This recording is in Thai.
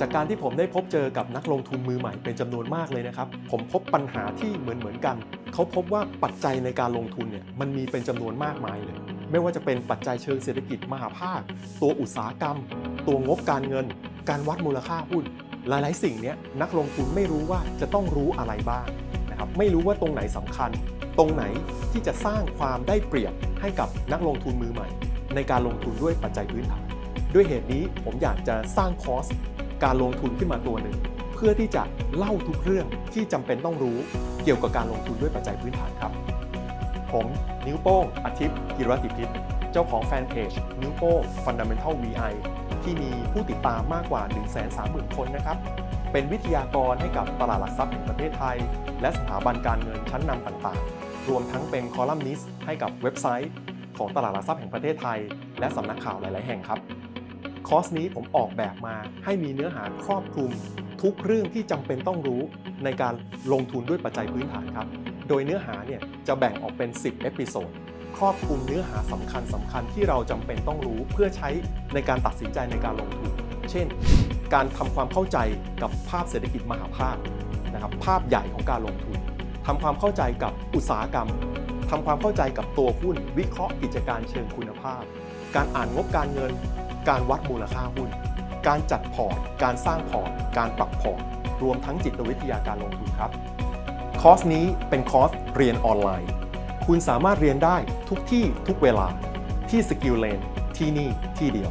จากการที่ผมได้พบเจอกับนักลงทุนมือใหม่เป็นจำนวนมากเลยนะครับ ผมพบปัญหาที่เหมือนเหมือนๆกัน เขาพบว่าปัจจัยในการลงทุนเนี่ยมันมีเป็นจำนวนมากมายเลย ไม่ว่าจะเป็นปัจจัยเชิงเศรษฐกิจมหาภาค ตัวอุตสาหกรรม ตัวงบการเงิน การวัดมูลค่าหุ้น หลายๆ สิ่งเนี้ยนักลงทุนไม่รู้ว่าจะต้องรู้อะไรบ้างนะครับไม่รู้ว่าตรงไหนสำคัญ ตรงไหนที่จะสร้างความได้เปรียบให้กับนักลงทุนมือใหม่ ในการลงทุนด้วยปัจจัยพื้นฐานด้วยเหตุนี้ผมอยากจะสร้างคอร์ส การลงทุนขึ้นมาตัวหนึ่งเพื่อที่จะเล่าทุกเรื่องที่จำเป็นต้องรู้เกี่ยวกับการลงทุนด้วยปัจจัยพื้นฐานครับ ผมนิ้วโป้งอาทิตย์กิรติพิษเจ้าของแฟนเพจนิ้วโป้ง Fundamental VI ที่มีผู้ติดตามมากกว่า 130,000 คนนะครับ เป็นวิทยากรให้กับตลาดหลักทรัพย์แห่งประเทศไทย และสถาบันการเงินชั้นนำต่างๆ รวมทั้งเป็นคอลัมนิสต์ให้กับเว็บไซต์ ของตลาดหลักทรัพย์แห่งประเทศไทย และสำนักข่าวหลาย ๆ แห่งครับ คอร์สนี้ผมออกแบบมาให้มีเนื้อหาครอบคลุม ทุกเรื่องที่จำเป็นต้องรู้ในการลงทุนด้วยปัจจัยพื้นฐานครับ โดยเนื้อหาเนี่ยจะแบ่งออกเป็น 10 เอพิโซดครอบคลุมเนื้อหาสำคัญสำคัญที่เราจำเป็นต้องรู้เพื่อใช้ในการตัดสินใจในการลงทุน เช่น การทำความเข้าใจกับภาพเศรษฐกิจมหาภาคนะครับภาพใหญ่ของการลงทุนทำความเข้าใจกับอุตสาหกรรมทำความเข้าใจกับตัวหุ้น วิเคราะห์กิจการเชิงคุณภาพ การอ่านงบการเงิน การวัดมูลค่าหุ้น การจัดพอร์ต การสร้างพอร์ต การปรับพอร์ต รวมทั้งจิตวิทยาการลงทุนครับ คอร์สนี้เป็นคอร์สเรียนออนไลน์ คุณสามารถเรียนได้ทุกที่ทุกเวลาที่สกิลเลนที่นี่ที่เดียว